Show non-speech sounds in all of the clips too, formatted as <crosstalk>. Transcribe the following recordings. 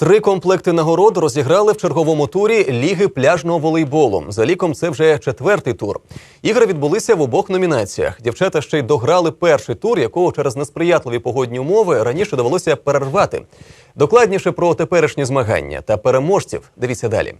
Три комплекти нагород розіграли в черговому турі Ліги пляжного волейболу. За ліком це вже четвертий тур. Ігри відбулися в обох номінаціях. Дівчата ще й дограли перший тур, якого через несприятливі погодні умови раніше довелося перервати. Докладніше про теперішні змагання та переможців. Дивіться далі.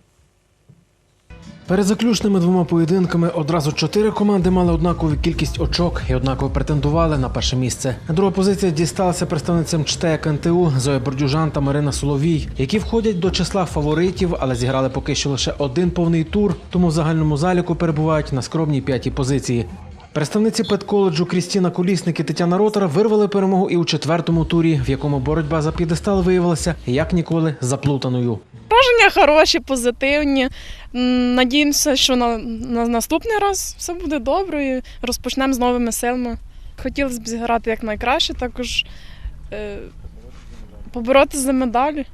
Перед заключними двома поєдинками одразу чотири команди мали однакову кількість очок і однаково претендували на перше місце. Друга позиція дісталася представницям ЧТЕК НТУ Зоя Бордюжан та Марина Соловій, які входять до числа фаворитів, але зіграли поки що лише один повний тур, тому в загальному заліку перебувають на скромній п'ятій позиції. Представниці педколеджу Крістіна Колісник і Тетяна Ротара вирвали перемогу і у четвертому турі, в якому боротьба за п'єдестал виявилася як ніколи заплутаною. Враження хороші, позитивні. Надіємося, що на, на наступний раз все буде добре і розпочнемо з новими силами. Хотілося б зіграти якнайкраще, також е, поборотися за медалі.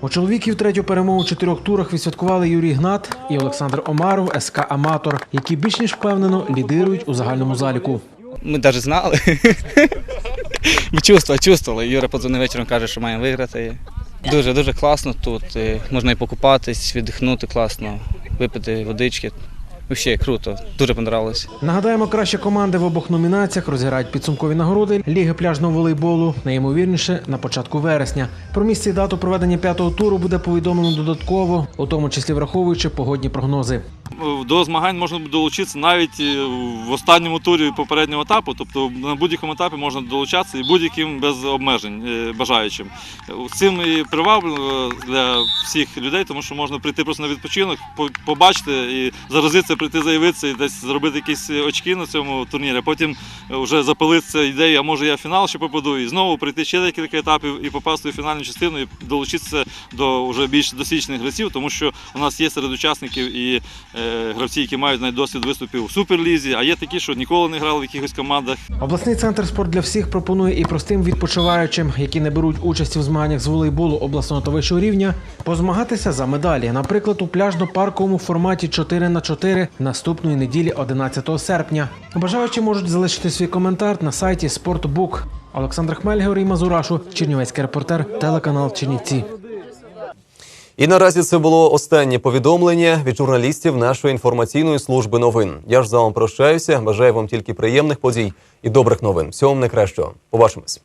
У чоловіків третю перемогу у чотирьох турах відсвяткували Юрій Гнат і Олександр Омаров, СК Аматор, які більш ніж впевнено лідирують у загальному заліку. Ми навіть знали. <laughs> Ми чувствували, чувствували. Юра подзвонив вечором, каже, що маємо виграти. Дуже дуже класно тут. Можна і покупатись, віддихнути класно, випити водички. Взагалі круто, дуже понравилось. Нагадаємо, кращі команди в обох номінаціях розіграють підсумкові нагороди Ліги пляжного волейболу, найімовірніше на початку вересня. Про місце і дату проведення п'ятого туру буде повідомлено додатково, у тому числі враховуючи погодні прогнози. До змагань можна долучитися навіть е, в останньому турі попереднього етапу, тобто на будь-якому етапі можна долучатися і будь-яким без обмежень е, бажаючим. Цим і привабливо для всіх людей, тому що можна прийти просто на відпочинок, побачити і заразитися, прийти заявитися і десь зробити якісь очки на цьому турнірі. а Потім вже запалитися ідея, а може я в фінал ще попаду, і знову прийти ще декілька етапів і попасти у фінальну частину і долучитися до вже більш досвідчених гравців, тому що у нас є серед учасників і е, гравці, які мають навіть досвід виступів у суперлізі, а є такі, що ніколи не грали в якихось командах. Обласний центр спорт для всіх пропонує і простим відпочиваючим, які не беруть участі в змаганнях з волейболу обласного та вищого рівня, позмагатися за медалі. Наприклад, у пляжно-парковому форматі 4 на 4 наступної неділі, 11 серпня. Бажаючі можуть залишити свій коментар на сайті Спортбук. Олександр Хмель, Георгій Мазурашу, Чернівецький репортер, телеканал Чернівці. І наразі це було останнє повідомлення від журналістів нашої інформаційної служби новин. Я ж за вами прощаюся. Бажаю вам тільки приємних подій і добрих новин. Всього вам найкращого. Побачимось.